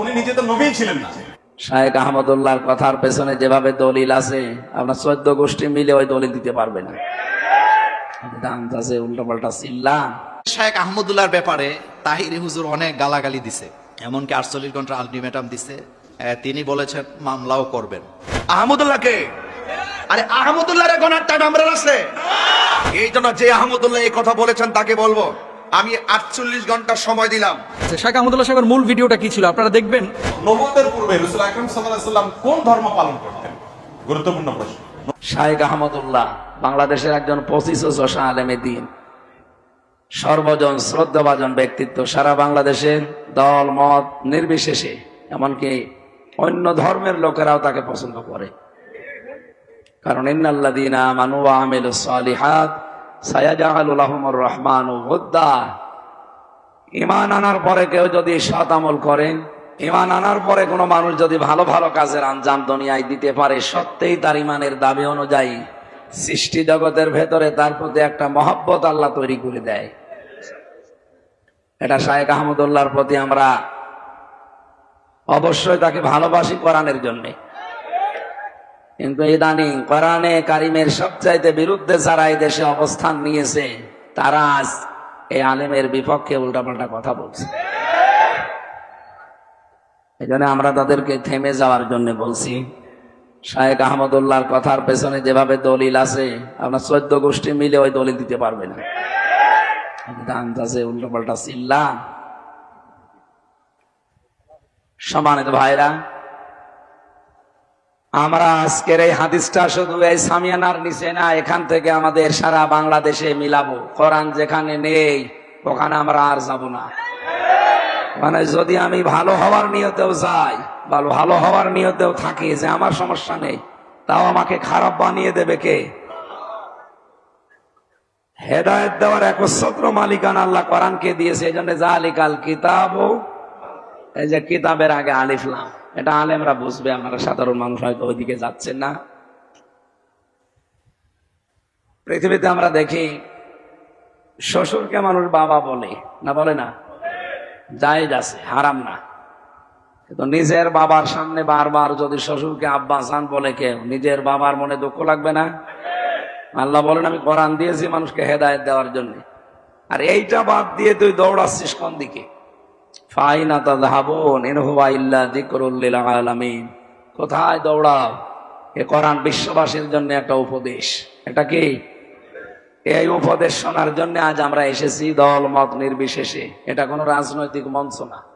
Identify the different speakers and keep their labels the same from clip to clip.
Speaker 1: উনি নিজে তো নবী ছিলেন না।
Speaker 2: আহমদুল্লাহর কথার পেছনে যেভাবে দলিল আছে আপনার চোদ্দ গোষ্ঠী মিলে ওই দলিল দিতে পারবে না। দাম আছে উল্টোপাল্টা চিল্লা
Speaker 3: আহমদুল্লাহর ব্যাপারে তাহিরি হুজুর অনেক গালাগালি দিছে এমনকি আটচল্লিশ ঘণ্টা আলটিমেটাম দিছে তিনি বলেছেন মামলাও করবেন।
Speaker 4: আহমদুল্লাহকে? আরে আহমদুল্লাহর গণার আমরা আছে। এই জন্য যে আহমদুল্লাহ এই কথা বলেছেন তাকে বলব। আমি আটচল্লিশ ঘণ্টা সময় দিলাম।
Speaker 5: আচ্ছা, শেখ আহমদুল্লাহ সাহেবের মূল ভিডিওটা কি ছিল? আপনারা দেখবেন।
Speaker 1: নবুতের পূর্বে রসুল আকরম সাল্লাম কোন ধর্ম পালন করতেন? গুরুত্বপূর্ণ প্রশ্ন।
Speaker 2: শাহেক আহমদুল্লাহ বাংলাদেশের একজন পঁচিশ ও চষা আলেমে দিন। সর্বজন শ্রদ্ধাভাজন ব্যক্তিত্ব সারা বাংলাদেশের দল মত নির্বিশেষে এমনকি অন্য ধর্মের লোকেরাও তাকে পছন্দ করে। কারণ ইন্নাল্লাদিনা মানু আমিল সালিহাত সায়াজাহালুল আহমর রহমান ও হুদ্দা। ইমান আনার পরে কেউ যদি সৎ আমল করে ইমান আনার পরে কোনো মানুষ যদি ভালো ভালো কাজের আঞ্জাম দুনিয়ায় দিতে পারে, সত্যিই তার ইমানের দাবি অনুযায়ী সৃষ্টি জগতের ভেতরে তার প্রতি একটা মহব্বত আল্লাহ তৈরি করে দেয়। এটা শায়েক আহমদুল্লাহর প্রতি আমরা অবশ্যই তাকে ভালোবাসি কোরআনের জন্যে। কিন্তু ইদানিং কোরআনে কারিমের সবচাইতে বিরুদ্ধে যারা এই দেশে অবস্থান নিয়েছে, তারা আজ এই আলেমের বিপক্ষে উল্টাপাল্টা কথা বলছে। এই জন্য আমরা তাদেরকে থেমে যাওয়ার জন্য বলছি। শায়েক আহমদুল্লাহর কথার পেছনে যেভাবে দলিল আছে আপনার চোদ্দ গোষ্ঠী মিলে ওই দলিল দিতে পারবে না। আছে উল্টোপাল্টা চিল্লা সমানিত ভাইরা আমরা আজকের এই হাদিসটা শুধু এই সামিয়ানার নিচে না, এখান থেকে আমাদের সারা বাংলাদেশে মিলাবো। কোরআন যেখানে নেই, ওখানে আমরা আর যাব না। মানে যদি আমি ভালো হওয়ার নিয়তেও যাই ভালো ভালো হওয়ার নিয়তেও থাকি যে আমার সমস্যা নেই, তাও আমাকে খারাপ বানিয়ে দেবে কে? হেদায়ত দেওয়ার একচ্ছত্র মালিকান আল্লাহ কোরআনকে দিয়েছে, এই জন্য যা আলিকাল কিতাব এই যে কিতাবের আগে আলিফলাম এটা আলেমরা বুঝবে, আপনারা সাধারণ মানুষ হয়তো ওইদিকে যাচ্ছেন না। পৃথিবীতে আমরা দেখি, শ্বশুরকে মানুষ বাবা বলে, না বলে না? জায়েজ আছে, হারাম না। কিন্তু নিজের বাবার সামনে বারবার যদি শ্বশুরকে আব্বা সান বলে কেউ, নিজের বাবার মনে দুঃখ লাগবে না? আল্লাহ বলেন, আমি কোরআন দিয়েছি মানুষকে হেদায়েত দেওয়ার জন্য। আর এইটা বাদ দিয়ে তুই দৌড়াচ্ছিস কোন দিকে? কোথায় দৌড়াও? এ করান বিশ্ববাসীর জন্য একটা উপদেশ। এটা কি? এই উপদেশ শোনার জন্য আজ আমরা এসেছি দল মত নির্বিশেষে। এটা কোনো রাজনৈতিক মঞ্চ না।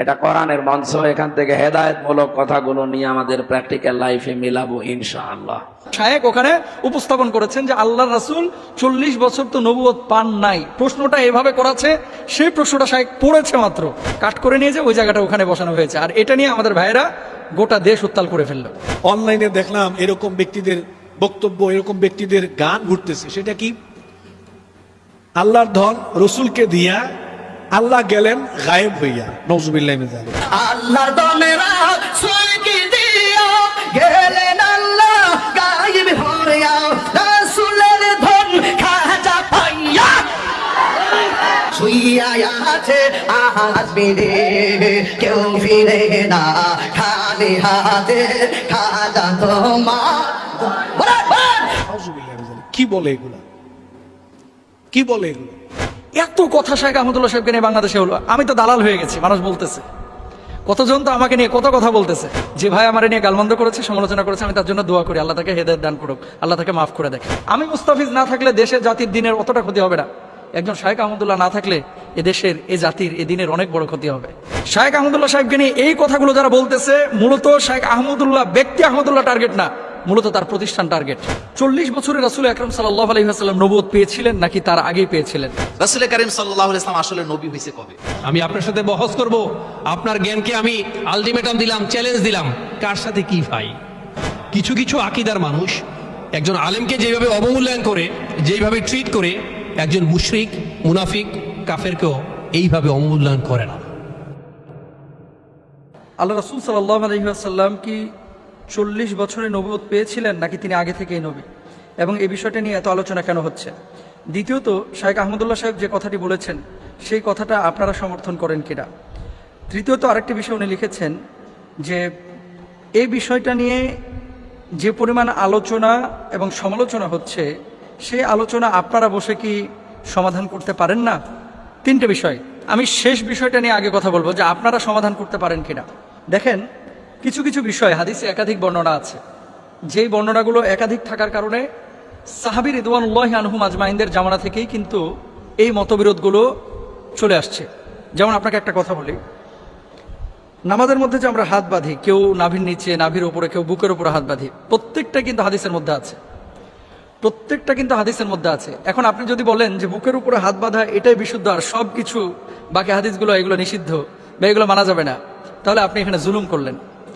Speaker 2: এটা কোরআনের মঞ্চ এখান থেকে হেদায়েতমূলক কথাগুলো নিয়ে আমাদের প্র্যাকটিক্যাল লাইফে মিলাবো ইনশাআল্লাহ।
Speaker 5: শায়েক ওখানে উপস্থাপন করেছেন যে আল্লাহ রাসুল চল্লিশ বছর তো নবুয়ত পান নাই। প্রশ্নটা এভাবে করাছে সেই প্রশ্নটা শায়েক পড়েছে মাত্র। কাট করে নিয়ে যে ওই জায়গাটা ওখানে বসানো হয়েছে। আর এটা নিয়ে আমাদের ভাইয়েরা গোটা দেশ উত্তাল করে ফেলল।
Speaker 6: অনলাইনে দেখলাম এরকম ব্যক্তিদের বক্তব্য এরকম ব্যক্তিদের গান ঘুরতেছে। সেটা কি? আল্লাহর ধন রসুলকে দিয়া আল্লাহ গেলেন গায়েব হইয়া। নজুবিল্লাহ
Speaker 7: আল্লাহ দমেরা সুইকি দিয়া গেলেন আল্লাহ গায়েব হইয়া রাসূলের ধন খাজা পাইয়া। শুইয়া আছে আসবিরে কেউ ফিরে না খালি হাতে খাজা তোমার বরাবর
Speaker 6: কি বলে এগুলা? কি বলে এগুলো?
Speaker 5: এত কথা শাহেক আহমদুল্লাহ সাহেবকে নিয়ে বাংলাদেশে হলো। আমি তো দালাল হয়ে গেছি, মানুষ বলতেছে। কতজন তো আমাকে নিয়ে কত কথা বলতেছে। যে ভাই আমার নিয়ে গালমন্দ করেছে, সমালোচনা করেছে, আমি তার জন্য দোয়া করি, আল্লাহ তাকে হেদায়ত দান করুক, আল্লাহ তাকে মাফ করে দেখে। আমি মুস্তাফিজ না থাকলে দেশের জাতির দিনের অতটা ক্ষতি হবে না। একজন শাহেক আহমদুল্লাহ না থাকলে এ দেশের, এ জাতির, এ দিনের অনেক বড় ক্ষতি হবে। শাহেক আহমদুল্লাহ সাহেবকে নিয়ে এই কথাগুলো যারা বলতেছে, মূলত শাহেক আহমদুল্লাহ ব্যক্তি আহমদুল্লাহ টার্গেট না। মূলত তার প্রতিষ্ঠান টার্গেট। চল্লিশ বছরের রাসুল আকরম সাল্লাহ আলহিহাস্লাম নবুত পেয়েছিলেন নাকি তার আগেই পেয়েছিলেন?
Speaker 3: রাসুল করিম সাল্লাহ ইসলাম আসলে নবী হয়েছে কবে?
Speaker 8: আমি আপনার সাথে বহস করব। আপনার জ্ঞানকে আমি আলটিমেটাম দিলাম চ্যালেঞ্জ দিলাম। কার সাথে কি ভাই? কিছু কিছু আকিদার মানুষ একজন আলেমকে যেভাবে অবমূল্যায়ন করে যেইভাবে ট্রিট করে একজন মুশরিক মুনাফিক কাফেরকেও এইভাবে অবমূল্যায়ন করে না।
Speaker 5: আল্লাহ রসুল সাল্লাহ আলহিহাসাল্লাম কি চল্লিশ বছরে নবুত পেয়েছিলেন নাকি তিনি আগে থেকেই নবী? এবং এই বিষয়টা নিয়ে এত আলোচনা কেন হচ্ছে? দ্বিতীয়ত শাহেক আহমদুল্লাহ সাহেব যে কথাটি বলেছেন, সেই কথাটা আপনারা সমর্থন করেন কিনা? তৃতীয়ত, আরেকটি বিষয় উনি লিখেছেন যে এই বিষয়টা নিয়ে যে পরিমাণ আলোচনা এবং সমালোচনা হচ্ছে সেই আলোচনা আপনারা বসে কি সমাধান করতে পারেন না? তিনটে বিষয়। আমি শেষ বিষয়টা নিয়ে আগে কথা বলব যে, আপনারা সমাধান করতে পারেন কিনা? দেখেন কিছু কিছু বিষয় হাদিসে একাধিক বর্ণনা আছে। যেই বর্ণনাগুলো একাধিক থাকার কারণে সাহাবির ইদওয়ানুল্লাহ আনহুম আজমাইনদের জামানা থেকেই কিন্তু এই মতবিরোধগুলো চলে আসছে। যেমন আপনাকে একটা কথা বলি। নামাজের মধ্যে যে আমরা হাত বাঁধি, কেউ নাভির নিচে, নাভির উপরে, কেউ বুকের উপরে হাত বাঁধি, প্রত্যেকটা কিন্তু হাদিসের মধ্যে আছে। প্রত্যেকটা কিন্তু হাদিসের মধ্যে আছে। এখন আপনি যদি বলেন যে বুকের উপরে হাত বাঁধা এটাই বিশুদ্ধ আর সব কিছু বাকি হাদিসগুলো, এগুলো নিষিদ্ধ বা এগুলো মানা যাবে না, তাহলে আপনি এখানে জুলুম করলেন।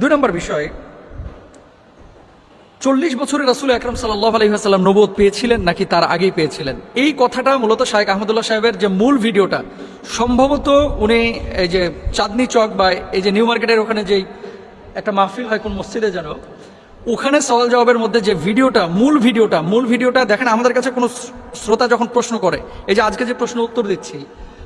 Speaker 5: দুই নম্বর বিষয়, চল্লিশ বছরের রাসুল আকরম সাল্লাহ আলহিহাসাল্লাম নবোধ পেয়েছিলেন নাকি তার আগেই পেয়েছিলেন? এই কথাটা মূলত শাহেক আহমদুল্লাহ সাহেবের যে মূল ভিডিওটা, সম্ভবত উনি এই যে চাঁদনি চক বা এই যে নিউ মার্কেটের ওখানে যেই একটা মাহফিল হয় কোন মসজিদে যেন, ওখানে সওয়াল জবাবের মধ্যে যে ভিডিওটা, মূল ভিডিওটা মূল ভিডিওটা দেখেন আমাদের কাছে কোনো শ্রোতা যখন প্রশ্ন করে, এই যে আজকে যে প্রশ্ন উত্তর দিচ্ছি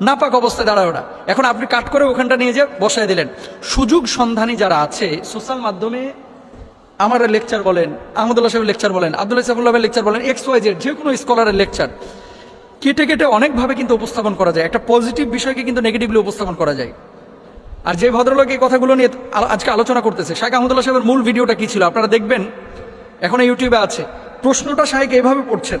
Speaker 5: নাপাক অবস্থায় দাঁড়ায় ওরা। এখন আপনি কাট করে ওখানটা নিয়ে যেয়ে বসায় দিলেন। সুযোগ সন্ধানী যারা আছে, সোশ্যাল মাধ্যমে আমার লেকচার বলেন, আহমদুল্লাহ সাহেবের লেকচার বলেন, আব্দুল্লাহ সাহেবের লেকচার বলেন এক্স ওয়াই যে কোনো স্কলারের লেকচার। কেটে কেটে অনেকভাবে কিন্তু উপস্থাপন করা যায়। একটা পজিটিভ বিষয়কে কিন্তু নেগেটিভলি উপস্থাপন করা যায়। আর যে ভদ্রলোক এই কথাগুলো নিয়ে আজকে আলোচনা করতেছে শাহেক আহমদুল্লাহ সাহেবের মূল ভিডিওটা কি ছিল? আপনারা দেখবেন, এখন ইউটিউবে আছে। প্রশ্নটা শাহেক এইভাবে পড়ছেন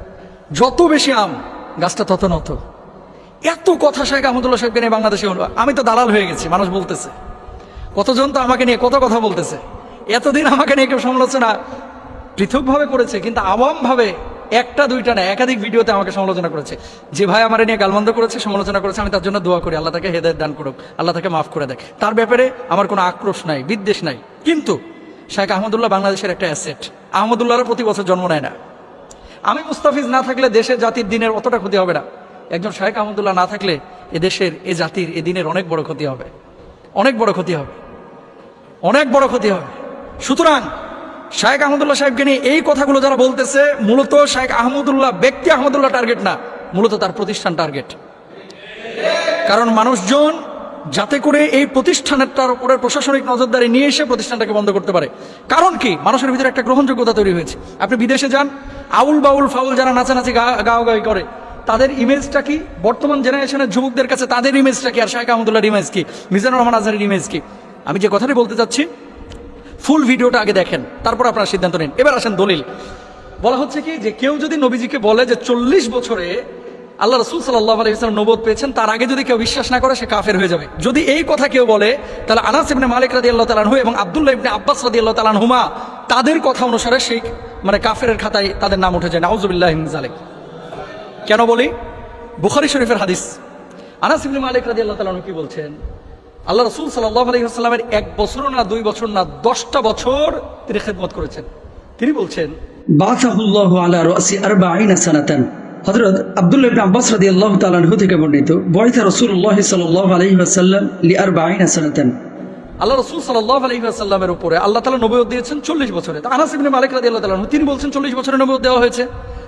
Speaker 5: যত বেশি আম, গাছটা তত নত। এত কথা শেখ আহমদুল্লাহ সাহেবকে নিয়ে বাংলাদেশে হলো। আমি তো দালাল হয়ে গেছি, মানুষ বলতেছে। কতজন তো আমাকে নিয়ে কত কথা বলতেছে। এতদিন আমাকে নিয়ে কেউ সমালোচনা পৃথকভাবে করেছে, কিন্তু আওয়ামভাবে একটা, দুইটা না, একাধিক ভিডিওতে আমাকে সমালোচনা করেছে। যে ভাই আমার নিয়ে গালমন্দ করেছে, সমালোচনা করেছে, আমি তার জন্য দোয়া করি, আল্লাহ তাকে হেদায়ত দান করুক, আল্লাহ তাকে মাফ করে দেয় তার ব্যাপারে আমার কোনো আক্রোশ নাই, বিদ্বেষ নাই। কিন্তু শেখ আহমদুল্লাহ বাংলাদেশের একটা অ্যাসেট আহমদুল্লাহর প্রতি বছর জন্ম নেয় না। আমি মুস্তাফিজ না থাকলে দেশের জাতির দিনের অতটা ক্ষতি হবে না। একজন শাহেক আহমদুল্লাহ না থাকলে এ দেশের, এ জাতির, এ দিনের অনেক বড় ক্ষতি হবে। অনেক বড় ক্ষতি হবে। অনেক বড় ক্ষতি হবে। সুতরাং শাহেক আহমদুল্লাহ সাহেবকে নিয়ে এই কথাগুলো যারা বলতেছে, মূলত শাহেক আহমদুল্লাহ ব্যক্তি আহমদুল্লাহ টার্গেট না, মূলত তার প্রতিষ্ঠান টার্গেট। কারণ মানুষজন যাতে করে এই প্রতিষ্ঠানেরটার উপরে প্রশাসনিক নজরদারি নিয়ে এসে প্রতিষ্ঠানটাকে বন্ধ করতে পারে। কারণ কি? মানুষের ভিতরে একটা গ্রহণযোগ্যতা তৈরি হয়েছে। আপনি বিদেশে যান আউল বাউল ফাউল যারা নাচানাচি গাও গাই করে, তাদের ইমেজটা কি? বর্তমান জেনারেশনের যুবকদের কাছে তাদের ইমেজটা কি? আর শাহেখ আহমদুল্লাহর ইমেজ কি? মিজানুর রহমান আজহারের ইমেজ কি? আমি যে কথাটি বলতে চাচ্ছি ফুল ভিডিওটা আগে দেখেন, তারপর আপনারা সিদ্ধান্ত নিন। এবার আসেন দলিল। বলা হচ্ছে কি, যে কেউ যদি নবীজিকে বলে যে চল্লিশ বছরে আল্লাহ রসুল সাল্লাহ আলাইসালাম নবোধ পেয়েছেন, তার আগে যদি কেউ বিশ্বাস না করে, সে কাফের হয়ে যাবে। যদি এই কথা কেউ বলে, তাহলে আনাস ইবনে মালিক রাদি আল্লাহ তালানহু এবং আবদুল্লাহ ইবনে আব্বাস রাদি আল্লাহ তালানহুমা তাদের কথা অনুসারে সেই মানে কাফের খাতায় তাদের নাম উঠে যায়, নাউজুবিল্লাহ জালেক কেন বলি? বুখারি শরীফের হাদিস। আনাস ইবনে মালিক আল্লাহ তাআলা কি বলছেন? আল্লাহ রসুল সাল্লাল্লাহু আলাইহি ওয়াসাল্লামের এক বছর না দুই বছর না দশটা বছর তিনি খেদমত করেছেন। তিনি বলছেন
Speaker 9: বাসাহুল্লাহ আলা সানাতান। হযরত আব্দুল্লাহ ইবনে আব্বাস রাদিয়াল্লাহু তাআলা আনহু থেকে বর্ণিত বয়সা রাসূলুল্লাহ সাল্লাল্লাহু আলাইহি ওয়াসাল্লাম লি আরবাঈনা সানাতান।
Speaker 5: আল্লাহ রসুল সাল্লাহ আলহি উপরে আল্লাহ তালা দিয়েছেন চল্লিশ বছরে। আনাস মালিক রাদি আল্লাহ তালা তিনি বলছেন চল্লিশ বছরে দেওয়া হয়েছে।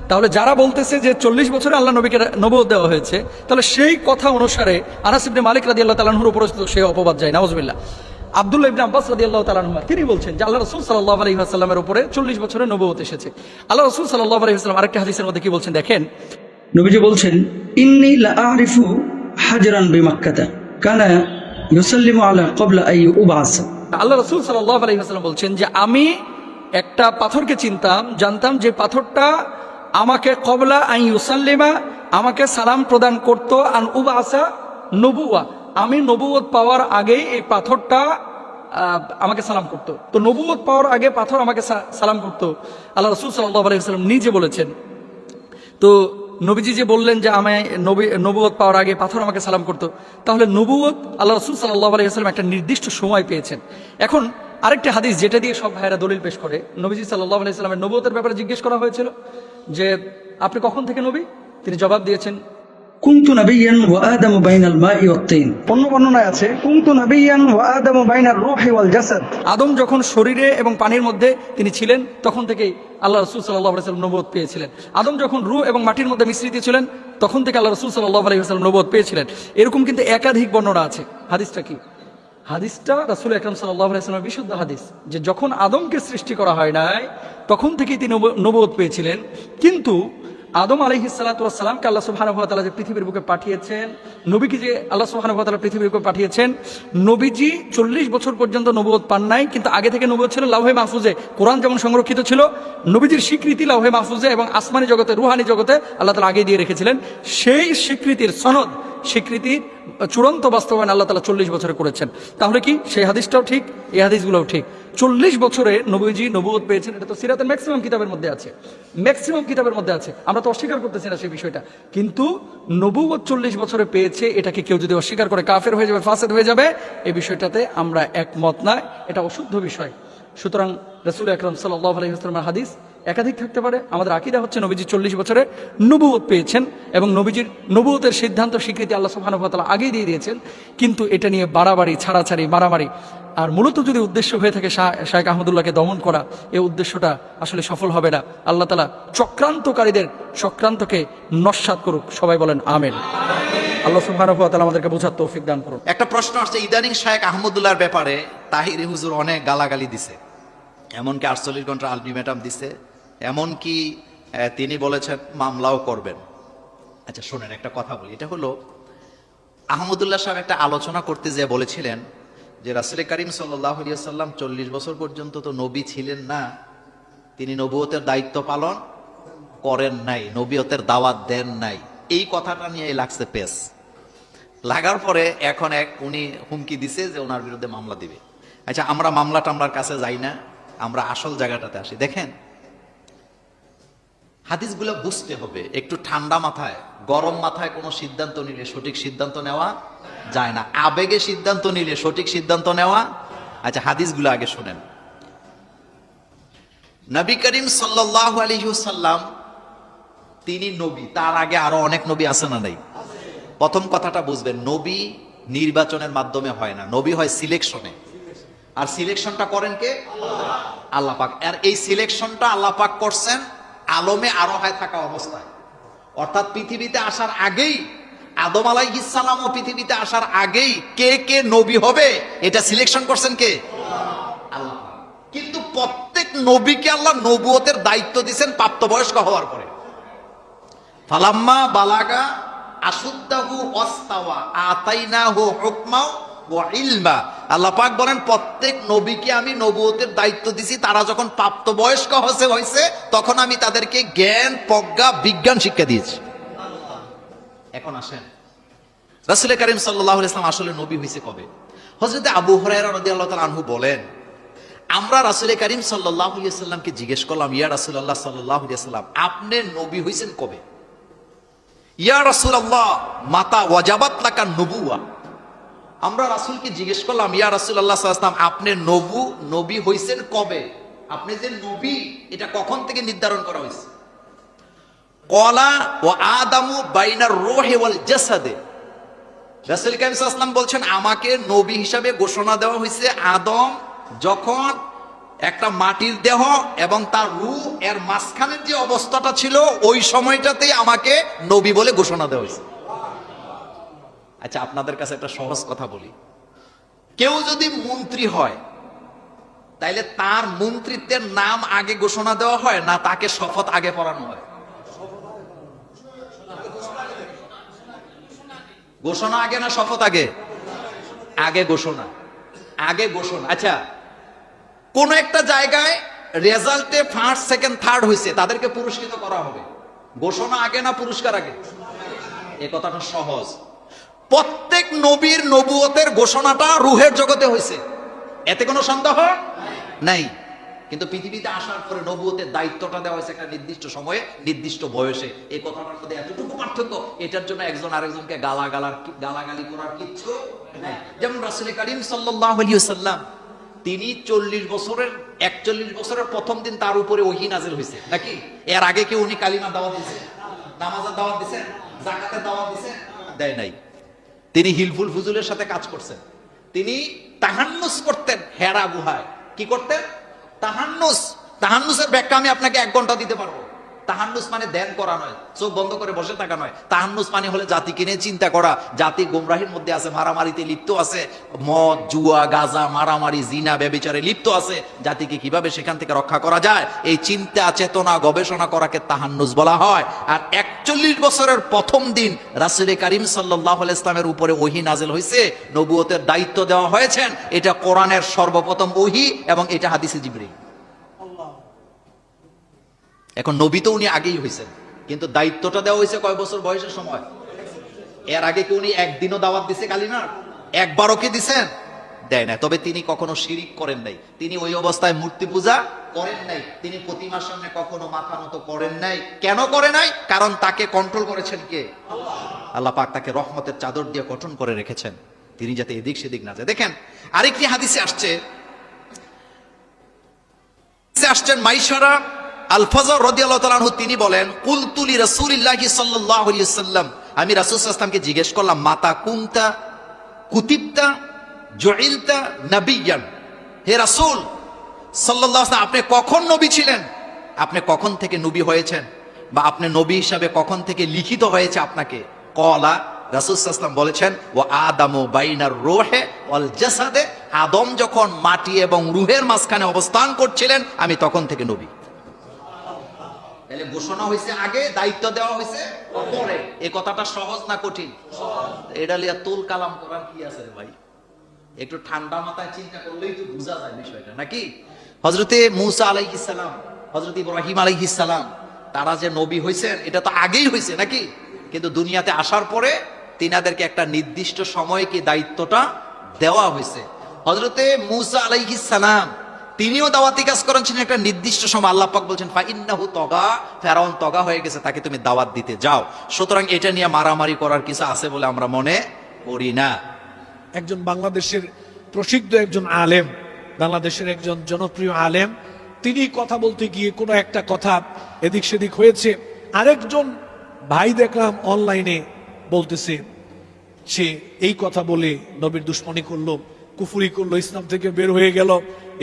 Speaker 5: তাহলে যারা বলতেছে যে চল্লিশ বছরে আল্লাহ নবীকে নবয়ত দেওয়া হয়েছে, তাহলে সেই কথা অনুসারে আনাস মালিক রাদি আল্লাহ তালাহুর উপরে সে অপবাদ যায় নওয়াজবিল্লা আব্দুল্লাহ ইবনে আব্বাস রাদি আল্লাহ তালাহুমা তিনি বলছেন যে আল্লাহ রসুল সাল্লাহ আলহি আসাল্লামের উপরে চল্লিশ বছরে নবয়ত এসেছে। আল্লাহ রসুল সাল্লাহ আলহি আসসালাম আরেকটা হাদিসের মধ্যে কি বলছেন দেখেন?
Speaker 9: নবীজি বলছেন ইন্নী আরিফু হাজরান বিমাক্কাতা কানা ইউসাল্লিমু আলা ক্বাবলা আই উবাস
Speaker 5: আল্লাহ রসুল সাল্লাহ আলহিহাস্লাম বলছেন যে আমি একটা পাথরকে চিনতাম জানতাম যে পাথরটা আমাকে কবলা আই ইউসাল্লিমা আমাকে সালাম প্রদান করত আন উবা আসা নবুয়া আমি নবুয়ত পাওয়ার আগে এই পাথরটা আমাকে সালাম করত। তো নবুয়ত পাওয়ার আগে পাথর আমাকে সালাম করত। আল্লাহ রসুল সাল্লাহ আলহিহাস্লাম নিজে বলেছেন। তো নবীজি যে বললেন যে আমি নবী নবুয়ত পাওয়ার আগে পাথর আমাকে সালাম করতো, তাহলে নবুয়ত আল্লাহ রসুল সাল্লাহ আলাইসালাম একটা নির্দিষ্ট সময় পেয়েছেন। এখন আরেকটি হাদিস যেটা দিয়ে সব ভাইয়েরা দলিল পেশ করে, নবীজি সাল্লাহ আলাইসালামের নবুয়তের ব্যাপারে জিজ্ঞেস করা হয়েছিল যে, আপনি কখন থেকে নবী? তিনি জবাব দিয়েছেন
Speaker 9: কুনতু নাবিয়ান ওয়া আদামু বাইনাল মাই ওয়াত তিন। অন্য বর্ণনায় আছে কুনতু নাবিয়ান ওয়া আদামু বাইনার রূহি ওয়াল জাসাদ।
Speaker 5: আদম যখন শরীরে এবং পানির মধ্যে তিনি ছিলেন তখন থেকেই আল্লাহ রসুল সাল্লাহ আলাইসালাম নবুয়ত পেয়েছিলেন। আদম যখন রু এবং মাটির মধ্যে মিশ্রিত ছিলেন তখন থেকে আল্লাহ রসুল সাল্লাহ আলাইসালাম নবুয়ত পেয়েছিলেন। এরকম কিন্তু একাধিক বর্ণনা আছে। হাদিসটা কি? হাদিসটা রাসুল আকরম সাল্লাহ আলাইসালামের বিশুদ্ধ হাদিস যে যখন আদমকে সৃষ্টি করা হয় নাই তখন থেকেই তিনি নব- নবুয়ত পেয়েছিলেন। কিন্তু আদম আলহি সালাতামকে আল্লাহ সুবাহানুভাতালা যে পৃথিবীর বুকে পাঠিয়েছেন, নবীকে যে আল্লাহ সুবাহানুভাতালা পৃথিবীর বুকে পাঠিয়েছেন, নবীজি চল্লিশ বছর পর্যন্ত নবুয়ত পান নাই, কিন্তু আগে থেকে নবুয়ত ছিল লাউহে মাহফুজে। কোরআন যেমন সংরক্ষিত ছিল, নবীজির স্বীকৃতি লাউহে মাহফুজে এবং আসমানি জগতে, রুহানি জগতে আল্লাহ তালা আগে দিয়ে রেখেছিলেন। সেই স্বীকৃতির সনদ স্বীকৃতির চূড়ান্ত বাস্তবায়ন আল্লাহ তালা চল্লিশ বছরে করেছেন। তাহলে কি? সেই হাদিসটাও ঠিক, এই হাদিসগুলোও ঠিক। চল্লিশ বছরে নবীজি নবুয়ত পেয়েছেন, এটা তো সিরাতের ম্যাক্সিমাম কিতাবের মধ্যে আছে। ম্যাক্সিমাম কিতাবের মধ্যে আছে। আমরা তো অস্বীকার করতেছি না সেই বিষয়টা। কিন্তু নবুয়ত চল্লিশ বছরে পেয়েছে, এটাকে কেউ যদি অস্বীকার করে কাফের হয়ে যাবে, ফাসেদ হয়ে যাবে, এই বিষয়টাতে আমরা একমত নয় এটা অশুদ্ধ বিষয়। সুতরাং রসুল আকরম সাল্লাহ আলহিহাস্লামের হাদিস একাধিক থাকতে পারে। আমাদের আকিদা হচ্ছে নবীজি চল্লিশ বছরে নবুয়ত পেয়েছেন এবং নবীজির নবুয়তের সিদ্ধান্ত স্বীকৃতি আল্লাহ সুবহানুভাতালা আগেই দিয়ে দিয়েছেন। কিন্তু এটা নিয়ে বাড়াবাড়ি, ছাড়াছাড়ি, মারামারি আর মূলত যদি উদ্দেশ্য হয়ে থাকে শাহ- শায়েখ আহমদুল্লাহকে দমন করা এই উদ্দেশ্যটা আসলে সফল হবে না। আল্লাহ তালা চক্রান্তকারীদের চক্রান্তকে নস্বাত করুক। সবাই বলেন, আমেন। আল্লাহ সুবহানুভাতালা আমাদেরকে বোঝার তৌফিক দান করুন।
Speaker 3: একটা প্রশ্ন আসছে, ইদানিং শায়েক আহমদুল্লাহর ব্যাপারে তাহিরি হুজুর অনেক গালাগালি দিছে। এমনকি আটচল্লিশ ঘণ্টা আলমি আলটিমেটাম দিছে। এমনকি তিনি বলেছেন, মামলাও করবেন। আচ্ছা শোনেন, একটা কথা বলি। এটা হলো, আহমদুল্লাহ সাহেব একটা আলোচনা করতে যে বলেছিলেন যে, রাসুল করিম সাল্লাম চল্লিশ বছর পর্যন্ত তো নবী ছিলেন না, তিনি নবুয়তের দায়িত্ব পালন করেন নাই, নবীয়তের দাওয়াত দেন নাই। এই কথাটা নিয়ে লাগছে পেস লাগার পরে এখন এক, উনি হুমকি দিছে যে, ওনার বিরুদ্ধে মামলা দিবে। আচ্ছা আমরা মামলা টামলার কাছে যাই না, আমরা আসল জায়গাটাতে আসি। দেখেন হাদিসগুলো বুঝতে হবে। একটু ঠান্ডা মাথায়, গরম মাথায় কোনো সিদ্ধান্ত নিলে সঠিক সিদ্ধান্ত নেওয়া যায় না। আবেগে সিদ্ধান্ত নিলে সঠিক সিদ্ধান্ত নেওয়া। আচ্ছা হাদিসগুলো আগে শোনেন। নবী করিম সাল্লাহ আলহিউসাল্লাম তিনি নবী, তার আগে আরও অনেক নবী আছে না নাই? প্রথম কথাটা বুঝবেন, নবী নির্বাচনের মাধ্যমে হয় না। নবী হয় সিলেকশনে। আর সিলেকশনটা করেন কে? আল্লাহ পাক। আর এই সিলেকশনটা আল্লাহ পাক করছেন আলমে আরও হয় থাকা অবস্থায়। অর্থাৎ পৃথিবীতে আসার আগেই, আদম আলাই ইসালাম ও পৃথিবীতে আসার আগেই কে কে নবী হবে, এটা সিলেকশন করছেন কে? আল্লাহ। কিন্তু প্রত্যেক নবীকে আল্লাহ নবুয়তের দায়িত্ব দিয়েছেন প্রাপ্তবয়স্ক হওয়ার পরে। ফালাম্মা বালাগা আসুদ্দাহু অস্তাওয়া, আতাইনাহু হুকমাও ওয়া ইলমা। আল্লাহ পাক বলেন, প্রত্যেক নবীকে আমি নবুয়তের দায়িত্ব দিছি, তারা যখন প্রাপ্তবয়স্ক হয়েছে হয়েছে তখন আমি তাদেরকে জ্ঞান, প্রজ্ঞা, বিজ্ঞান শিক্ষা দিয়েছি। এখন আসেন। রাসুল করিম সাল্লাহ ইসলাম আসলে নবী হয়েছে কবে? হজরত আবু হরাইরা রদি আল্লাহ আনহু বলেন, আমরা রাসুল করিম সাল্লাহ সাল্লামকে জিজ্ঞেস করলাম, ইয়া রাসুল্লাহ সাল্লাহ সাল্লাম, আপনি নবী হয়েছেন কবে? ইয়া রাসুল আল্লাহ মাতা ওয়াজাবাত লাকা নবুয়া আমরা রাসুলকে জিজ্ঞেস করলাম, ইয়া রাসুল আল্লাহ সাল্লাম আপনি নবু, নবী হইছেন কবে? আপনি যে নবী, এটা কখন থেকে নির্ধারণ করা হয়েছে? কলা ও আদামু বাইনার রোহে ওয়াল জাসাদে। রাসুল কাইম আসলাম বলছেন, আমাকে নবী হিসাবে ঘোষণা দেওয়া হয়েছে আদম যখন একটা মাটির দেহ এবং তার রু এর মাঝখানের যে অবস্থাটা ছিল, ওই সময়টাতেই আমাকে নবী বলে ঘোষণা দেওয়া হয়েছে। আচ্ছা আপনাদের কাছে একটা সহজ কথা বলি। কেউ যদি মন্ত্রী হয়, তাইলে তার মন্ত্রিত্বের নাম আগে ঘোষণা দেওয়া হয় না তাকে শপথ আগে পড়ানো হয়? ঘোষণা আগে না শপথ আগে? আগে ঘোষণা। আগে ঘোষণা। আচ্ছা কোন একটা জায়গায় রেজাল্টে ফার্স্ট, সেকেন্ড, থার্ড হয়েছে তাদেরকে পুরস্কৃত করা হবে। ঘোষণা আগে না পুরস্কার আগে? এ কথাটা সহজ। প্রত্যেক নবীর নবুয়তের ঘোষণাটা রুহের জগতে হয়েছে। এতে কোনো সন্দেহ? নাই। কিন্তু পৃথিবীতে আসার পরে নবুয়তের দায়িত্বটা দেওয়া হয়েছে একটা নির্দিষ্ট সময়ে, নির্দিষ্ট বয়সে। এই কথাটার মধ্যে এতটুকু পার্থক্য, এটার জন্য একজন আরেকজনকে গালা গালার গালাগালি করার কিচ্ছু নাই। যেমন রাসুল করিম সাল্লাহ সাল্লাম তিনি চল্লিশ বছরের, একচল্লিশ বছরের প্রথম দিন তার উপরে ওহি নাজিল হয়েছে। নাকি? এর আগে কি উনি কালিমা দাওয়াত দিয়েছেন? নামাজের দাওয়াত দিয়েছেন? জাকাতের দাওয়াত দিয়েছেন? দেয় নাই। তিনি হিলফুল ফুজুলের সাথে কাজ করছেন। তিনি তাহান্নুস করতেন হেরা গুহায়। কি করতেন? তাহান্নুস। তাহান্নুসের ব্যাখ্যা আমি আপনাকে এক ঘণ্টা দিতে পারব। তাহান্নুস মানে ধ্যান করা নয়, চোখ বন্ধ করে বসে থাকা নয়। তাহান্নুস মানে হলে জাতিকে নিয়ে চিন্তা করা। জাতি গোমরাহির মধ্যে আছে, মারামারিতে লিপ্ত আছে। মদ, জুয়া, গাজা, মারামারি, জিনা, ব্যবিচারে লিপ্ত আছে। জাতিকে কীভাবে সেখান থেকে রক্ষা করা যায়? এই চিন্তা, চেতনা, গবেষণা করাকে তাহান্নুস বলা হয়। আর একচল্লিশ বছরের প্রথম দিন রাসুল করিম সাল্লাহ ইসলামের উপরে ওহি নাজেল হয়েছে নবুয়তের দায়িত্ব দেওয়া হয়েছেন। এটা কোরআনের সর্বপ্রথম ওহি এবং এটা হাদিসে জিবরি এখন নবী তো উনি আগেই হয়েছেন। কিন্তু দায়িত্বটা দেওয়া হয়েছে কয় বছর বয়সের সময়? এর আগে কি উনি একদিনও দাওয়াত দিছে কালিমার? একবারও কি দিছেন? দেয় না তবে তিনি কখনো শিরিক করেন নাই। তিনি ওই অবস্থায় মূর্তি পূজা করেন নাই। তিনি প্রতিমার সামনে কখনো মাথা মতো করেন নাই। কেন করে নাই? কারণ তাকে কন্ট্রোল করেছেন কে? আল্লাহ পাক তাকে রহমতের চাদর দিয়ে গঠন করে রেখেছেন। তিনি যাতে এদিক সেদিক না যায়। দেখেন, আরেকটি হাদিসে আসছে। আসছেন মাইশরা আলফাজর রদিয়াল্লাহু তাআলা তিনি বলেন কুলতুলি রাসূলিল্লাহি সাল্লাম আমি রাসূল সাল্লাল্লাহু জিজ্ঞেস করলাম, মাতা কুনতা, কুতিবতা, জুইলতা, নাবিয়ান? হে রাসূল আলাইহি আপনি কখন নবী ছিলেন? আপনি কখন থেকে নবী হয়েছেন বা আপনি নবী হিসাবে কখন থেকে লিখিত হয়েছে আপনাকে? কলা, রাসূল সাল্লাল্লাহু আলাইহি সাল্লাম বলেছেন, ও আদামু বাইনার রোহে ওয়াল জাসাদে, আদম যখন মাটি এবং রুহের মাঝখানে অবস্থান করছিলেন, আমি তখন থেকে নবী। তাহলে ঘোষণা হয়েছে আগে, দায়িত্ব দেওয়া হয়েছে পরে। এই কথাটা সহজ না কঠিন? এটা লিয়া তুল কালাম করার কি আছে ভাই? একটু ঠান্ডা মাথায় চিন্তা করলেই তো বোঝা যায় বিষয়টা, নাকি? হজরতে মুসা আলাইহিসালাম হজরত ইব্রাহিম আলাইহিসালাম তারা যে নবী হয়েছেন, এটা তো আগেই হয়েছে, নাকি? কিন্তু দুনিয়াতে আসার পরে তিনাদেরকে একটা নির্দিষ্ট সময়ে কি দায়িত্বটা দেওয়া হয়েছে। হজরতে মুসা আলাইহিসালাম তিনিও দাওয়াতি কাজ করেছেন, একটা নির্দিষ্ট সময় আল্লাহ পাক বলছেন, ফাইন্নাহু তগা। ফেরাউন তগা হয়ে গেছে, তাকে তুমি দাওয়াত দিতে যাও। সুতরাং এটা নিয়ে মারামারি করার কিছু আছে বলে আমরা মনে করি না।
Speaker 6: একজন বাংলাদেশের প্রসিদ্ধ একজন আলেম, বাংলাদেশের একজন জনপ্রিয় আলেম, তিনি কথা বলতে গিয়ে কোনো একটা কথা এদিক সেদিক হয়েছে। আরেকজন ভাই দেখলাম অনলাইনে বলতেছে, সে এই কথা বলে নবীর দুশ্মনী করল। কুফুরি করল, ইসলাম থেকে বের হয়ে গেল।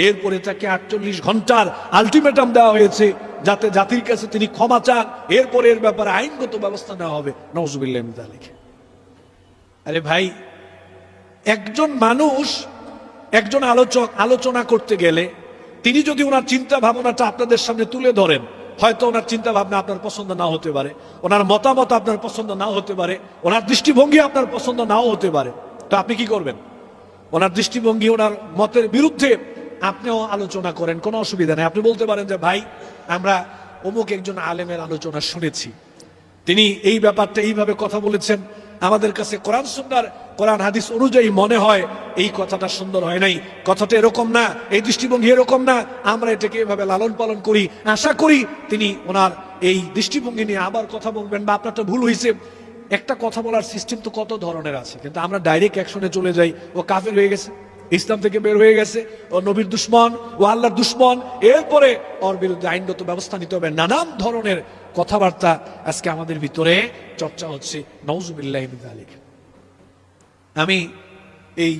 Speaker 6: এরপরে তাকে আটচল্লিশ ঘণ্টার আলটিমেটাম দেওয়া হয়েছে, যাতে জাতির কাছে তিনি ক্ষমা চান। এরপরে এর ব্যাপারে আইনগত ব্যবস্থা নেওয়া হবে। নজরুল্লাহ লিখে আরে ভাই, একজন মানুষ, একজন আলোচক আলোচনা করতে গেলে তিনি যদি ওনার চিন্তা ভাবনাটা আপনাদের সামনে তুলে ধরেন, হয়তো ওনার চিন্তা ভাবনা আপনার পছন্দ নাও হতে পারে, ওনার মতামত আপনার পছন্দ নাও হতে পারে, ওনার দৃষ্টিভঙ্গি আপনার পছন্দ নাও হতে পারে। তো আপনি কি করবেন? ওনার দৃষ্টিভঙ্গি, ওনার মতের বিরুদ্ধে আপনিও আলোচনা করেন, কোনো অসুবিধা নেই। আপনি বলতে পারেন যে, ভাই, আমরা অমুক একজন আলেমের আলোচনা শুনেছি। তিনি এই ব্যাপারটা এইভাবে কথা বলেছেন। আমাদের কাছে কোরআন সুন্দর কোরআন হাদিস অনুযায়ী মনে হয় এই কথাটা সুন্দর হয় নাই। কথাটা এরকম না, এই দৃষ্টিভঙ্গি এরকম না। আমরা এটাকে এভাবে লালন পালন করি। আশা করি তিনি ওনার এই দৃষ্টিভঙ্গি নিয়ে আবার কথা বলবেন বা আপনারটা ভুল হয়েছে। একটা কথা বলার সিস্টেম তো কত ধরনের আছে, কিন্তু আমরা ডাইরেক্ট অ্যাকশনে চলে যাই, ও কাফের হয়ে গেছে, ইসলাম থেকে বের হয়ে গেছে, ও নবীর দুশ্মন, ও আল্লাহর দুশ্মন, এরপরে ওর বিরুদ্ধে আইনগত ব্যবস্থা নিতে হবে। নানান ধরনের কথাবার্তা আজকে আমাদের ভিতরে চর্চা হচ্ছে। নওজুবিল্লাহ আলিক আমি এই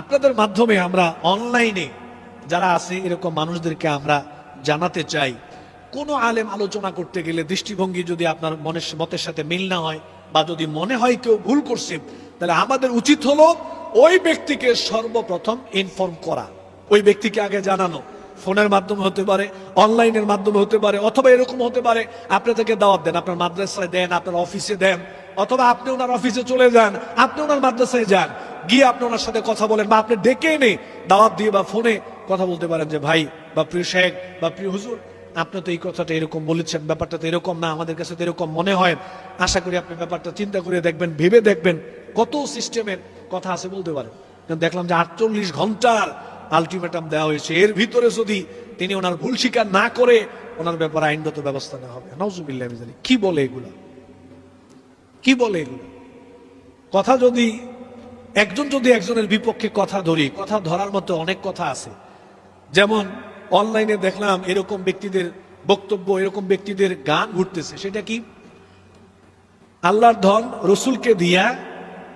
Speaker 6: আপনাদের মাধ্যমে আমরা অনলাইনে যারা আছে, এরকম মানুষদেরকে আমরা জানাতে চাই। কোনো আলেম আলোচনা করতে গেলে দৃষ্টিভঙ্গি যদি আপনার মনের মতের সাথে মিল না হয় বা যদি মনে হয় কেউ ভুল করছে, তাহলে আমাদের উচিত হলো ওই ব্যক্তিকে সর্বপ্রথম ইনফর্ম করা। ওই ব্যক্তিকে আগে জানানো। ফোনের মাধ্যমে হতে পারে অনলাইনের মাধ্যমে হতে পারে, অথবা এরকম হতে পারে, আপনি থেকে দাওয়াত দেন, আপনার মাদ্রাসায় দেন, আপনার অফিসে দেন, অথবা আপনি ওনার অফিসে চলে যান, আপনি ওনার মাদ্রাসায় যান, গিয়ে আপনি ওনার সাথে কথা বলেন বা আপনি ডেকে এনে দাওয়াত দিয়ে বা ফোনে কথা বলতে পারেন যে, ভাই বা প্রিয় শেখ বা প্রিয় হুজুর আপনি তো এই কথাটা এরকম বলেছেন, ব্যাপারটা তো এরকম না, আমাদের কাছে তো এরকম মনে হয়। আশা করি আপনি ব্যাপারটা চিন্তা করে দেখবেন, ভেবে দেখবেন কত সিস্টেমের কথা আছে বলতে পারেন। দেখলাম যে আটচল্লিশ ঘণ্টার আলটিমেটাম দেওয়া হয়েছে। এর ভিতরে যদি তিনি ওনার ভুল স্বীকার না করে, ওনার ব্যাপারে আইনগত ব্যবস্থা নেওয়া হবে। নজুবিল্লাহ জানি। কি বলে এগুলা? কি বলে এগুলো? কথা যদি, একজন যদি একজনের বিপক্ষে কথা ধরি, কথা ধরার মতো অনেক কথা আছে। যেমন অনলাইনে দেখলাম এরকম ব্যক্তিদের বক্তব্য, এরকম ব্যক্তিদের গান ঘুরতেছে। সেটা কি? আল্লাহর ধন রসুলকে দিয়া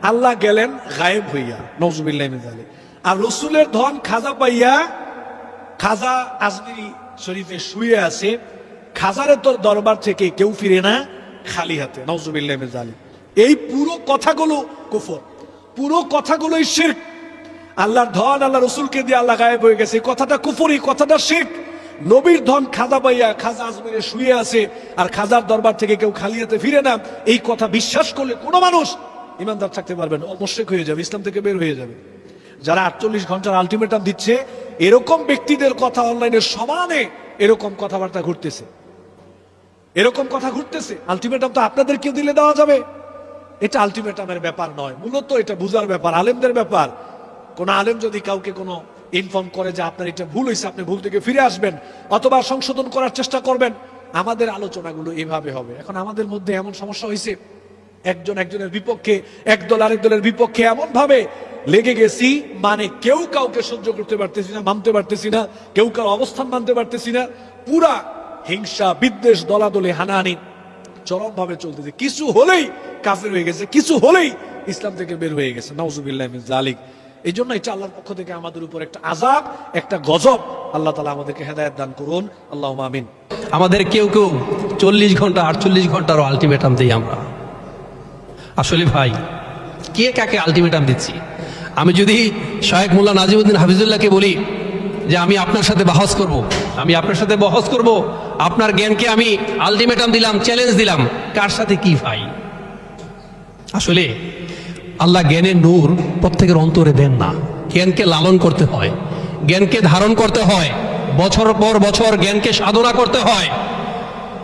Speaker 6: আল্লাহ গেলেন গায়েব হইয়া। নজুবিল্লাহ আর রসুলের ধন খাজা পাইয়া খাজা আজমিরি শরীফে শুয়ে আছে, খাজারে তোর দরবার থেকে কেউ ফিরে না খালি হাতে। নজুবিল্লাহ এই পুরো কথাগুলো কুফর। পুরো কথাগুলোই শির্ক। আল্লাহর ধন আল্লাহ রসুলকে দিয়ে আল্লাহ গায়েব হয়ে গেছে। কথাটা কুফুরি, কথাটা শির্ক নবীর ধন খাজা পাইয়া, খাজা আজমিরে শুয়ে আছে, আর খাজার দরবার থেকে কেউ খালি হাতে ফিরে না। এই কথা বিশ্বাস করলে কোনো মানুষ ইমানদার থাকতে পারবেন অবশ্যই হয়ে যাবে, ইসলাম থেকে বের হয়ে যাবে। যারা আটচল্লিশ ঘণ্টার আলটিমেটাম দিচ্ছে, এরকম ব্যক্তিদের কথা অনলাইনে সমানে এরকম কথাবার্তা ঘুরতেছে। এরকম কথা ঘুরতেছে। আলটিমেটাম তো আপনাদের কেউ দিলে দেওয়া যাবে। এটা আলটিমেটামের ব্যাপার নয়। মূলত এটা বুঝার ব্যাপার, আলেমদের ব্যাপার। কোন আলেম যদি কাউকে কোনো ইনফর্ম করে যে আপনার এটা ভুল হয়েছে আপনি ভুল থেকে ফিরে আসবেন অথবা সংশোধন করার চেষ্টা করবেন, আমাদের আলোচনাগুলো এভাবে হবে। এখন আমাদের মধ্যে এমন সমস্যা হয়েছে একজন একজনের বিপক্ষে একদল আরেক দলের বিপক্ষে এমন ভাবে লেগে গেছি মানে কেউ কাউকে সহ্য করতে পারতেছি না, মানতে পারতেছি না, কেউ কারও অবস্থান মানতে পারতেছি না, পুরা হিংসা, বিদ্বেষ, দলাদলে, হানাহানি চরম ভাবে চলতেছে। কিছু হলেই কাফের হয়ে গেছে, কিছু হলেই ইসলাম থেকে বের হয়ে গেছে। নওজুবিল্লাহ জালিক এই জন্য এটা আল্লাহর পক্ষ থেকে আমাদের উপর একটা আজাব একটা গজব। আল্লাহ তালা আমাদেরকে হেদায়ত দান করুন। আল্লাহ আমিন।
Speaker 8: আমাদের কেউ কেউ চল্লিশ ঘণ্টা, আটচল্লিশ ঘন্টারও আলটিমেটাম দিই আমরা। আসলে ভাই, কে কাকে আলটিমেটাম দিচ্ছি? আমি যদি শায়েক মোল্লা নাজিমুদ্দিন হাফিজুল্লাহকে বলি যে আমি আপনার সাথে বহস করব। আমি আপনার সাথে বহস করব, আপনার জ্ঞানকে আমি আলটিমেটাম দিলাম চ্যালেঞ্জ দিলাম, কার সাথে কি ভাই? আসলে আল্লাহ জ্ঞানের নূর প্রত্যেকের অন্তরে দেন না। জ্ঞানকে লালন করতে হয়। জ্ঞানকে ধারণ করতে হয়। বছর পর বছর জ্ঞানকে সাধনা করতে হয়।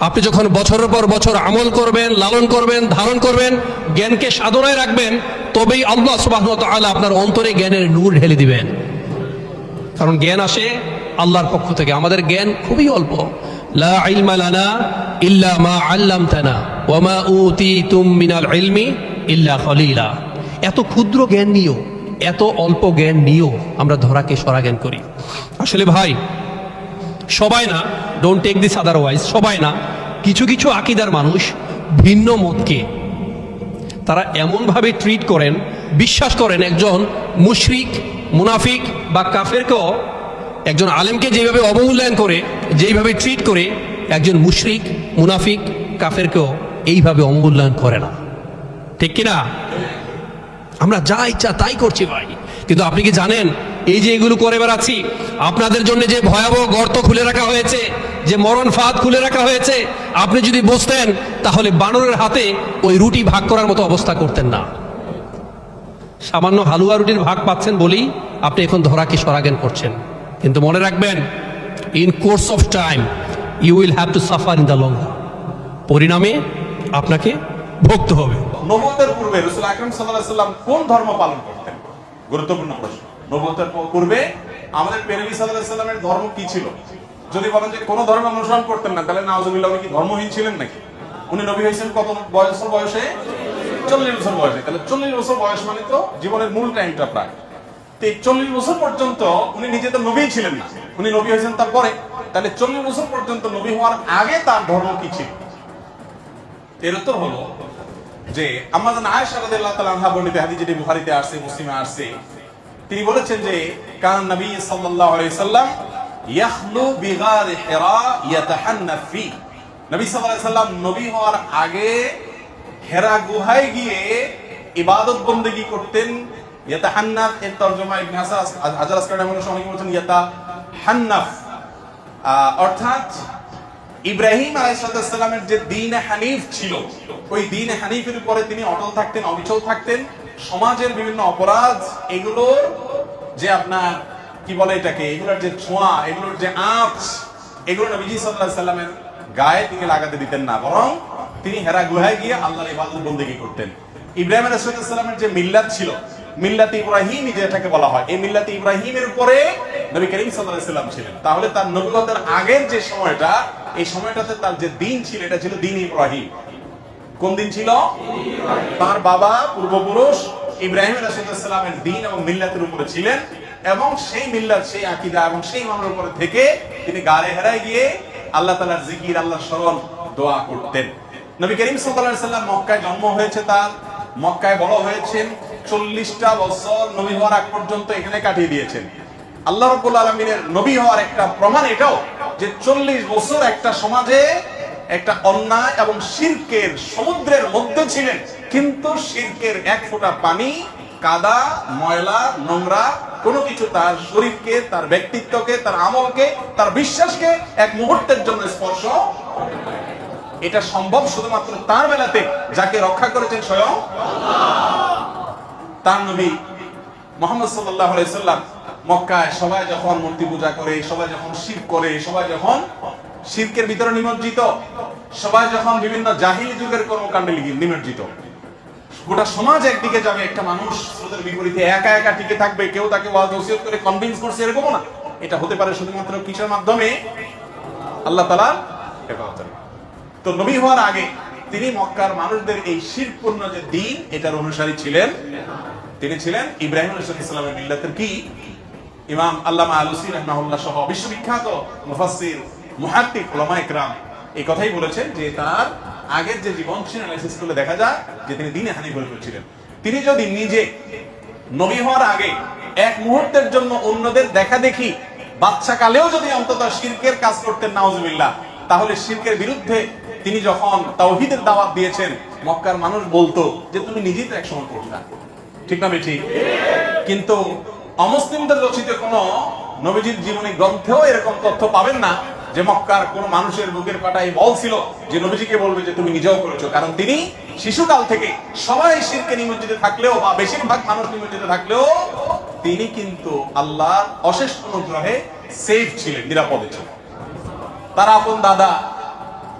Speaker 8: আপনি যখন বছরের পর বছর আমল করবেন, লালন করবেন, ধারণ করবেন, জ্ঞানকে সাধনায় রাখবেন, তবেই আল্লাহ সুবাহ তাআলা আপনার অন্তরে জ্ঞানের নূর ঢেলে দিবেন। কারণ জ্ঞান আসে আল্লাহর পক্ষ থেকে। আমাদের জ্ঞান খুবই অল্প। লা ইল্লা মা আল্লামতানা, ওয়া মা ইল্লা খলিলা। এত ক্ষুদ্র জ্ঞান নিয়েও, এত অল্প জ্ঞান নিয়েও আমরা ধরাকে সরা জ্ঞান করি। আসলে ভাই, সবাই না ডোন্ট টেক দিস আদারওয়াইজ সবাই না, কিছু কিছু আকিদার মানুষ ভিন্ন মতকে, তারা এমনভাবে ট্রিট করেন, বিশ্বাস করেন একজন মুশরিক, মুনাফিক বা কাফেরকেও, একজন আলেমকে যেভাবে অবমূল্যায়ন করে যেইভাবে ট্রিট করে, একজন মুশরিক, মুনাফিক, কাফেরকেও এইভাবে অবমূল্যায়ন করে না। ঠিক কিনা? আমরা যা ইচ্ছা তাই করছি ভাই। কিন্তু আপনি কি জানেন, এই যে এগুলো করে বেড়াচ্ছি, আপনাদের জন্য যে ভয়াবহ গর্ত খুলে রাখা হয়েছে, যে মরণ ফাঁদ খুলে রাখা হয়েছে, আপনি যদি বসতেন, তাহলে বানরের হাতে ওই রুটি ভাগ করার মতো অবস্থা করতেন না। সামান্য হালুয়া রুটির ভাগ পাচ্ছেন বলেই আপনি এখন ধরাকে সরাগেন করছেন। কিন্তু মনে রাখবেন in course of time you will have to suffer in the long পরিণামে আপনাকে ভুগতে হবে।
Speaker 1: নবতের পূর্বে রসুল আকরম সাল্লাম কোন ধর্ম পালন করতেন? গুরুত্বপূর্ণ প্রশ্ন। নবতের পূর্বে আমাদের পেরবি সাল্লামের ধর্ম কি ছিল? যদি বলেন যে কোনো ধর্ম অনুসরণ করতেন না, তাহলে নাওজুবিল্লাহ উনি কি ধর্মহীন ছিলেন নাকি? উনি নবী হয়েছেন কত বয়স বয়সে? চল্লিশ বছর বয়সে। তাহলে চল্লিশ বছর বয়স মানে তো জীবনের মূল টাইমটা প্রায়। তো এই চল্লিশ বছর পর্যন্ত উনি নিজে তো নবী ছিলেন না। উনি নবী হয়েছেন তারপরে। তাহলে চল্লিশ বছর পর্যন্ত নবী হওয়ার আগে তার ধর্ম কি ছিল? এর উত্তর হলো যে আমাদের আয়েশা রাদিয়াল্লাহু তাআলা বর্ণিত হাদিস যেটি বুখারীতে আসছে, মুসলিমে আসছে। তিনি বলেছেন যে, কান নবী সাল্লাল্লাহু আলাইহি সাল্লাম ইয়াখলু বিগার হিরা ইয়াতাহান্নাফ ফি। নবী সাল্লাল্লাহু আলাইহি সাল্লাম নবী হওয়ার আগে হেরা গুহায় গিয়ে ইবাদত বন্দেগী করতেন। ইয়াতাহান্নাফ এর তরজমা ইবনে হাসান হাজার আসকার বলছেন? ইয়াতাহান্নাফ অর্থাৎ ইব্রাহিম আলাইসালামের যে দিন হানিফ ছিল, ওই দিন হানিফের উপরে তিনি অটল থাকতেন, অবিচল থাকতেন। সমাজের বিভিন্ন অপরাধ, এগুলোর যে আপনার, কি বলে এটাকে, এগুলোর যে ছোঁয়া, এগুলোর যে আঁচ, এগুলো নবীজি সাল্লাহ সাল্লামের গায়ে তিনি লাগাতে দিতেন না। বরং তিনি হেরা গুহায় গিয়ে আল্লাহর ইবাদত বন্দেগী করতেন। ইব্রাহিম আলাইসালামের যে মিল্লাত ছিল, মিল্লাত ইব্রাহিম যেটাকে বলা হয়, এই মিল্লাত ইব্রাহিমের উপরে নবী করিম আলাইহি সাল্লাম ছিলেন। তাহলে তার নবুয়তের আগের যে সময়টা এই সময়টাতে তার যে দিন ছিল, এটা ছিল দিন ইব্রাহিম। কোন দিন ছিল? তার বাবা পূর্বপুরুষ ইব্রাহিম রাসূলুল্লাহামের দিন এবং মিল্লাতের উপরে ছিলেন এবং সেই মিল্লাত, সেই আকীদা এবং সেই মানের উপরে থেকে তিনি গাড়ে হেরায় গিয়ে আল্লাহ তাআলার জিকির আল্লাহ স্মরণ দোয়া করতেন। নবী করিম সাল্লাম মক্কায় জন্ম হয়েছে তার। মক্কায় বড় হয়েছেন, চল্লিশটা বছর নবী হওয়ার আগ পর্যন্ত এখানে কাটিয়ে দিয়েছেন। আল্লাহ রব্বুল আলমিনের নবী হওয়ার একটা প্রমাণ এটাও যে চল্লিশ বছর একটা সমাজে একটা অন্যায় এবং শিরকের সমুদ্রের মধ্যে ছিলেন। কিন্তু শিরকের এক ফোঁটা পানি, কাদা, ময়লা, নোংরা, কোনো কিছু তার শরীরকে, তার ব্যক্তিত্বকে, তার আমলকে, তার বিশ্বাসকে এক মুহূর্তের জন্য স্পর্শ এটা সম্ভব শুধুমাত্র তার বেলাতে যাকে রক্ষা করেছেন স্বয়ং তার নবী মোহাম্মদ সাল্লাহ সাল্লাম মক্কায় সবাই যখন মূর্তি পূজা করে, সবাই যখন শির করে, সবাই যখন শিরকের ভিতরে নিমজ্জিত, সবাই যখন বিভিন্ন জাহিলি যুগের কর্মকাণ্ডে নিমজ্জিত। গোটা সমাজ একদিকে যাবে, একটা মানুষ স্রোতের বিপরীতে একা একা টিকে থাকবে, কেউ তাকে ওয়াজ নসিহত করে কনভিন্স করছে, এরকমও না। এটা হতে পারে শুধুমাত্র কিসের মাধ্যমে? আল্লাহ তালা তো নবী হওয়ার আগে তিনি মক্কার মানুষদের এই শিরপূর্ণ যে দিন, এটার অনুসারী ছিলেন, তিনি ছিলেন ইব্রাহিম ইসলামের মিল্লাতের কি? ইমাম আল্লামা আলুসি রহমাহুল্লাহ সহ বিশ্ববিখ্যাত মুফাসসির মুহাদ্দিক উলামা ইকরাম এই কথাই বলেছেন যে তার আগের যে জীবন ছিল অ্যানালাইসিস করলে দেখা যায় যে তিনি দিনে হানি হয়ে ছিলেন। তিনি যদি নিজে নবী হওয়ার আগে এক মুহূর্তের জন্য অন্যদের দেখা দেখি বাচ্চা কালেও যদি অন্তত শিরকের কাজ করতেন, নাউজুবিল্লাহ, তাহলে শিরকের বিরুদ্ধে তিনি যখন তাওহীদের দাওয়াত দিয়েছেন, মক্কার মানুষ বলতো যে, তুমি নিজেই তো এক একসময় করতা ঠিক না ঠিক কিন্তু অমুসলিমদের রচিত কোন নবীজির জীবনী গ্রন্থেও এরকম তথ্য পাবেন না যে মক্কার কোন মানুষের বুকের পাটাই বল ছিল যে নবীজিকে বলবে যে তুমি নিজেও করেছ। কারণ তিনি শিশুকাল থেকে সবাই শিরকে নিমজ্জিত থাকলেও বা বেশিরভাগ মানুষ নিমজ্জিত থাকলেও তিনি কিন্তু আল্লাহ অশেষ অনুগ্রহে সেফ ছিলেন, নিরাপদে ছিলেন। তার আপন দাদা,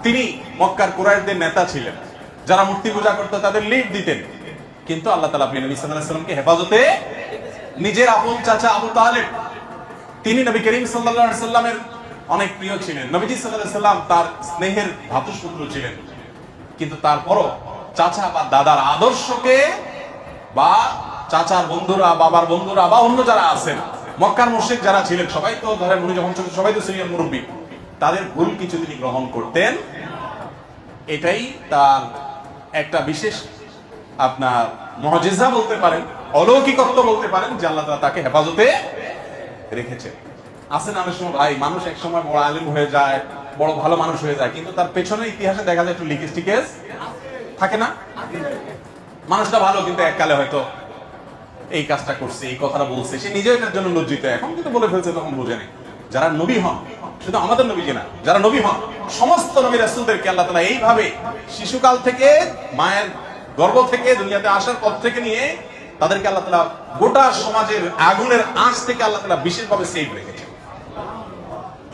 Speaker 1: তিনি মক্কার কুরাইশদের নেতা ছিলেন। যারা মূর্তি পূজা করতো, তাদের লিড দিতেন। কিন্তু আল্লাহ তালা আপনি নবী হেফাজতে নিজের আপন চাচা আবু তালেব, তিনি নবী করিম সাল্লাহ সাল্লামের অনেক প্রিয় ছিলেন। নবীজি সাল্লাহ সাল্লাম তার স্নেহের ভাতুসপুত্র ছিলেন। কিন্তু তারপরও চাচা বা দাদার আদর্শকে বা চাচার বন্ধুরা, বাবার বন্ধুরা বা অন্য যারা আছেন, মক্কার মুশরিক যারা ছিলেন, সবাই তো ধরেন উনি যখন ছোট, সবাই তো সিনিয়র মুরব্বী, তাদের ভুল কিছু তিনি গ্রহণ করতেন। এটাই তার একটা বিশেষ আপনার মহজেজা বলতে পারেন। অলৌকিকত্ব বলতে পারেন যে আল্লাহ তাআলা তাকে হেফাজতে রেখেছে। আছে না অনেক সময়, ভাই, মানুষ এক সময় বড় আলিম হয়ে যায়, বড় ভালো মানুষ হয়ে যায়, কিন্তু তার পেছনে ইতিহাসে দেখা যায় একটু লিকেজ টিকেজ থাকে না? মানুষটা ভালো, কিন্তু এককালে হয়তো এই কাজটা করছে, এই কথাটা বলছে। সে নিজেও এটার জন্য লজ্জিত। এখন কিন্তু বলে ফেলছে, তখন বুঝে নেই। যারা নবী হন, শুধু আমাদের নবী না, যারা নবী হন, সমস্ত নবী রাসূলদেরকে আল্লাহ তাআলা এইভাবে শিশুকাল থেকে মায়ের গর্ব থেকে দুনিয়াতে আসার পর থেকে নিয়ে তাদেরকে আল্লাহ তালা গোটা সমাজের আগুনের আঁচ থেকে আল্লাহ তালা বিশেষভাবে সেভ রেখেছে।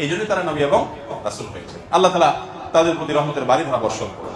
Speaker 1: এই জন্য তারা নবী এবং রাসুল হয়েছে। আল্লাহ তালা তাদের প্রতি রহমতের বাড়ি ধারা বর্ষণ করুন।